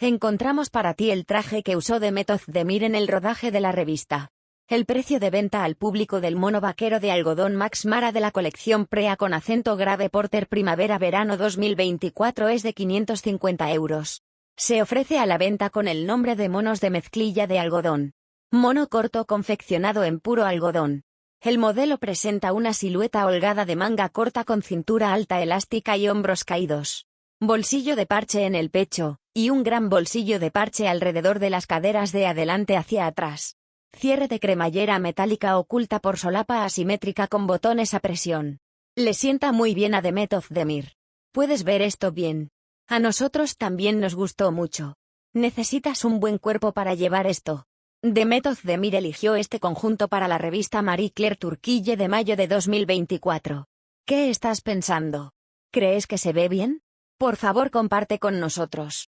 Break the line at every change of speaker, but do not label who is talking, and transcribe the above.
Encontramos para ti el traje que usó Demet Özdemir en el rodaje de la revista. El precio de venta al público del mono vaquero de algodón Max Mara de la colección Prea con acento grave Porter Primavera-Verano 2024 es de 550 euros. Se ofrece a la venta con el nombre de monos de mezclilla de algodón. Mono corto confeccionado en puro algodón. El modelo presenta una silueta holgada de manga corta con cintura alta elástica y hombros caídos. Bolsillo de parche en el pecho, y un gran bolsillo de parche alrededor de las caderas de adelante hacia atrás. Cierre de cremallera metálica oculta por solapa asimétrica con botones a presión. Le sienta muy bien a Demet Demir. Puedes ver esto bien. A nosotros también nos gustó mucho. Necesitas un buen cuerpo para llevar esto. Demet Demir eligió este conjunto para la revista Marie Claire Turquille de mayo de 2024. ¿Qué estás pensando? ¿Crees que se ve bien? Por favor comparte con nosotros.